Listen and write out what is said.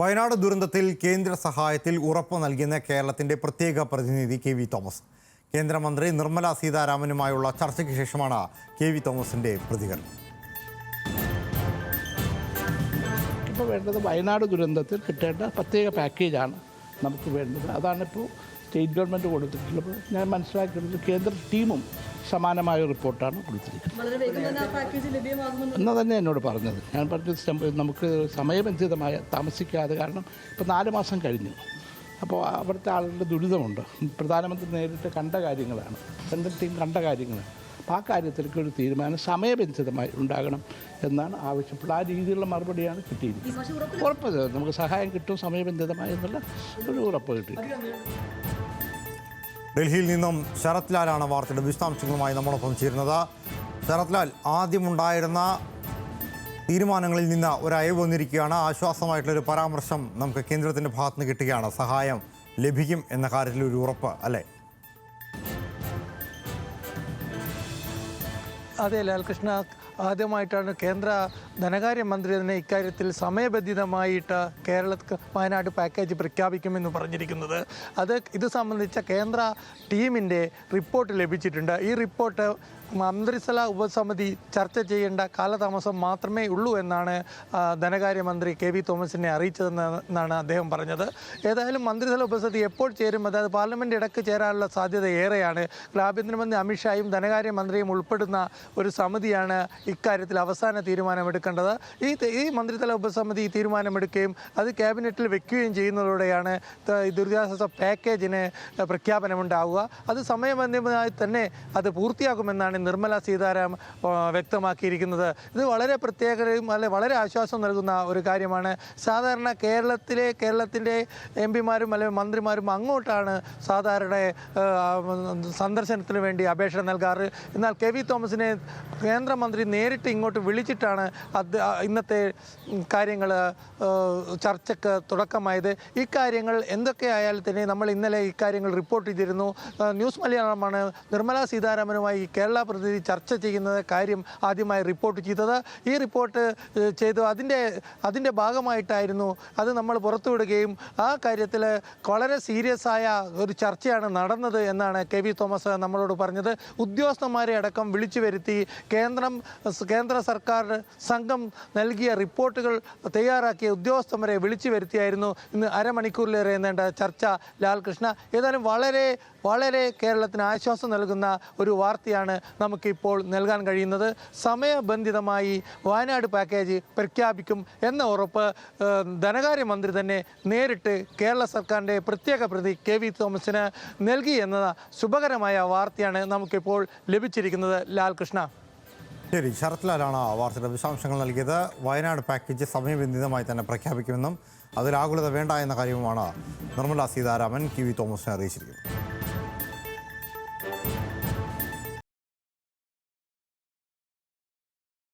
വയനാട് ദുരന്തത്തിൽ കേന്ദ്ര സഹായത്തിൽ ഉറപ്പ് നൽകിയെന്ന കേരളത്തിന്റെ പ്രത്യേക പ്രതിനിധി കെ വി തോമസ്. കേന്ദ്രമന്ത്രി നിർമ്മല സീതാരാമനുമായുള്ള ചർച്ചയ്ക്ക് ശേഷമാണ് കെ വി തോമസിന്റെ പ്രതികരണം. ഇപ്പോൾ വേണ്ടത് വയനാട് ദുരന്തത്തിൽ കിട്ടേണ്ട പ്രത്യേക പാക്കേജാണ് നമുക്ക് വേണ്ടത്. അതാണിപ്പോൾ സ്റ്റേറ്റ് ഗവൺമെന്റ് കൊടുത്തിട്ടുള്ളത് ഞാൻ മനസ്സിലാക്കുന്നത് കേന്ദ്ര ടീമും സമാനമായ റിപ്പോർട്ടാണ് കൊടുത്തിരിക്കുന്നത്. എന്ന് തന്നെ എന്നോട് പറഞ്ഞത്. ഞാൻ പറഞ്ഞത് നമുക്ക് സമയബന്ധിതമായ താമസിക്കാതെ കാരണം ഇപ്പോൾ നാല് മാസം കഴിഞ്ഞു. അപ്പോൾ അവിടുത്തെ ആളുകളുടെ ദുരിതമുണ്ട്. പ്രധാനമന്ത്രി നേരിട്ട് കണ്ട കാര്യങ്ങളാണ്. സെൻട്രൽ ടീം കണ്ട കാര്യങ്ങളാണ്. അപ്പോൾ ആ കാര്യത്തിലേക്ക് ഒരു തീരുമാനം സമയബന്ധിതമായി ഉണ്ടാകണം എന്നാണ് ആവശ്യപ്പെട്ടത്. ആ രീതിയിലുള്ള മറുപടിയാണ് കിട്ടിയിരിക്കുന്നത്. ഉറപ്പ് നമുക്ക് സഹായം കിട്ടും സമയബന്ധിതമായി എന്നുള്ള ഒരു ഉറപ്പ് കിട്ടി ഡൽഹിയിൽ നിന്നും ശരത് ലാലാണ് വാർത്തയുടെ വിശദാംശങ്ങളുമായി നമ്മോടൊപ്പം ചേരുന്നത്. ശരത് ലാൽ ആദ്യമുണ്ടായിരുന്ന തീരുമാനങ്ങളിൽ നിന്ന് ഒരയവ് വന്നിരിക്കുകയാണ്. ആശ്വാസമായിട്ടുള്ളൊരു പരാമർശം നമുക്ക് കേന്ദ്രത്തിന്റെ ഭാഗത്തുനിന്ന് കിട്ടുകയാണ്. സഹായം ലഭിക്കും എന്ന കാര്യത്തിൽ ഒരു ഉറപ്പ് അല്ലേ? അതെ ലാൽകൃഷ്ണ ആദ്യമായിട്ടാണ് കേന്ദ്ര ധനകാര്യമന്ത്രി തന്നെ ഇക്കാര്യത്തിൽ സമയബന്ധിതമായിട്ട് കേരള വയനാട് പാക്കേജ് പ്രഖ്യാപിക്കുമെന്ന് പറഞ്ഞിരിക്കുന്നത്. അത് ഇത് സംബന്ധിച്ച കേന്ദ്ര ടീമിന്റെ റിപ്പോർട്ട് ലഭിച്ചിട്ടുണ്ട്. ഈ റിപ്പോർട്ട് മന്ത്രിസല ഉപസമിതി ചർച്ച ചെയ്യേണ്ട കാലതാമസം മാത്രമേ ഉള്ളൂ എന്നാണ് ധനകാര്യമന്ത്രി കെ വി തോമസിനെ അറിയിച്ചതെന്നാണ് അദ്ദേഹം പറഞ്ഞത്. ഏതായാലും മന്ത്രിസല ഉപസമിതി എപ്പോൾ ചേരും അതായത് പാർലമെന്റ് ഇടയ്ക്ക് ചേരാനുള്ള സാധ്യത ഏറെയാണ്. ആഭ്യന്തരമന്ത്രി അമിത്ഷായും ധനകാര്യമന്ത്രിയും ഉൾപ്പെടുന്ന ഒരു സമിതിയാണ് ഇക്കാര്യത്തിൽ അവസാന തീരുമാനമെടുക്കേണ്ടത്. ഈ ഈ മന്ത്രിതല ഉപസമിതി ഈ തീരുമാനമെടുക്കുകയും അത് ക്യാബിനറ്റിൽ വെക്കുകയും ചെയ്യുന്നതോടെയാണ് ദുരിതാശ്വാസ പാക്കേജിന് പ്രഖ്യാപനമുണ്ടാവുക. അത് സമയബന്ധിതമായി തന്നെ അത് പൂർത്തിയാക്കുമെന്നാണ് നിർമ്മല സീതാരാമൻ വ്യക്തമാക്കിയിരിക്കുന്നത്. ഇത് വളരെ പ്രത്യേകതയും അല്ലെ വളരെ ആശ്വാസം നൽകുന്ന ഒരു കാര്യമാണ്. സാധാരണ കേരളത്തിലെ കേരളത്തിന്റെ എം പിമാരും അല്ലെങ്കിൽ മന്ത്രിമാരും അങ്ങോട്ടാണ് സാധാരണ സന്ദർശനത്തിന് വേണ്ടി അപേക്ഷ നൽകാറ്. എന്നാൽ കെ വി തോമസിനെ കേന്ദ്രമന്ത്രി നേരിട്ട് ഇങ്ങോട്ട് വിളിച്ചിട്ടാണ് അത് ഇന്നത്തെ കാര്യങ്ങൾ ചർച്ചയ്ക്ക് തുടക്കമായത്. ഇക്കാര്യങ്ങൾ എന്തൊക്കെയായാലും തന്നെ നമ്മൾ ഇന്നലെ ഇക്കാര്യങ്ങൾ റിപ്പോർട്ട് ചെയ്തിരുന്നു. ന്യൂസ് മലയാളമാണ് നിർമ്മല സീതാരാമനുമായി കേരള പ്രതിനിധി ചർച്ച ചെയ്യുന്നത് കാര്യം ആദ്യമായി റിപ്പോർട്ട് ചെയ്തത്. ഈ റിപ്പോർട്ട് ചെയ്തു. അതിന്റെ അതിന്റെ ഭാഗമായിട്ടായിരുന്നു അത് നമ്മൾ പുറത്തുവിടുകയും ആ കാര്യത്തിൽ വളരെ സീരിയസ് ആയ ഒരു ചർച്ചയാണ് നടന്നത് എന്നാണ് കെ വി തോമസ് നമ്മളോട് പറഞ്ഞത്. ഉദ്യോഗസ്ഥന്മാരെ അടക്കം വിളിച്ചു വരുത്തി കേന്ദ്രം കേന്ദ്ര സർക്കാർ സംഘം നൽകിയ റിപ്പോർട്ടുകൾ തയ്യാറാക്കിയ ഉദ്യോഗസ്ഥന്മാരെ വിളിച്ചു വരുത്തിയായിരുന്നു ഇന്ന് അരമണിക്കൂറിലേറെ നീണ്ട ചർച്ച. ലാൽകൃഷ്ണ ഏതായാലും വളരെ വളരെ കേരളത്തിന് ആശ്വാസം നൽകുന്ന ഒരു വാർത്തയാണ് നമുക്കിപ്പോൾ നൽകാൻ കഴിയുന്നത്. സമയബന്ധിതമായി വയനാട് പാക്കേജ് പ്രഖ്യാപിക്കും എന്ന ഉറപ്പ് ധനകാര്യമന്ത്രി തന്നെ നേരിട്ട് കേരള സർക്കാരിന്റെ പ്രത്യേക പ്രതി കെ വി തോമസിന് നൽകി എന്ന ശുഭകരമായ വാർത്തയാണ് നമുക്കിപ്പോൾ ലഭിച്ചിരിക്കുന്നത്. ലാൽകൃഷ്ണ. ശരി ശരത്ലാലാണ് വാർത്തയുടെ വിശദാംശങ്ങൾ നൽകിയത്. വയനാട് പാക്കേജ് സമയബന്ധിതമായി തന്നെ പ്രഖ്യാപിക്കുമെന്നും അതിൽ ആകുലത വേണ്ട എന്ന കാര്യവുമാണ് നിർമ്മല സീതാരാമൻ കെ വി തോമസിനെ അറിയിച്ചിരിക്കുന്നത്.